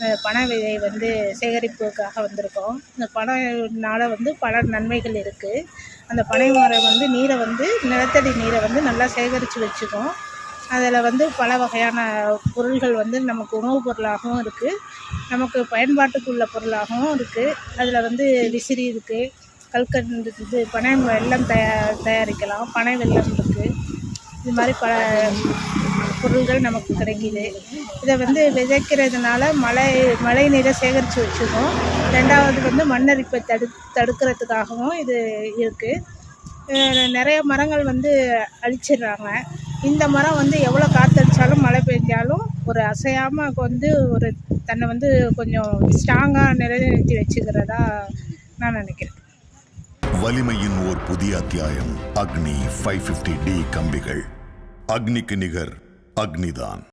பண பனை விதை வந்து சேகரிப்புக்காக வந்திருக்கோம். இந்த பனைனால வந்து பல நன்மைகள் இருக்குது அந்த பனை மரம் வந்து நீரை வந்து நிலத்தடி நீரை வந்து நல்லா சேகரித்து வச்சுக்கும். அதில் வந்து பல வகையான பொருள்கள் வந்து நமக்கு உணவுப் பொருளாகவும் இருக்குது நமக்கு பயன்பாட்டுக்குள்ள பொருளாகவும் இருக்குது அதில் வந்து விசிறி இருக்குது கல்கண்டு இது பனை வெல்லம் தயா தயாரிக்கலாம். பனை வெள்ளம் இருக்குது இது மாதிரி பல பொருள்கள் நமக்கு கிடைக்கிது. இதை வந்து விதைக்கிறதுனால மழை மழை நீரை சேகரித்து வச்சுக்கோம் ரெண்டாவது வந்து மண்ணரிப்பை தடு தடுக்கிறதுக்காகவும் இது இருக்குது நிறைய மரங்கள் வந்து அழிச்சிடுறாங்க. இந்த மரம் வந்து எவ்வளோ காற்றடிச்சாலும் மழை பெஞ்சாலும் ஒரு அசையாமல் வந்து ஒரு தன்னை வந்து கொஞ்சம் ஸ்ட்ராங்காக நிலைநிறுத்தி வச்சுக்கிறதா நான் நினைக்கிறேன். வலிமையின் ஓர் புதிய அத்தியாயம். அக்னி ஃபைவ் ஃபிஃப்டி டி கம்பிகள். அக்னிக்கு நிகர் अग्निदान।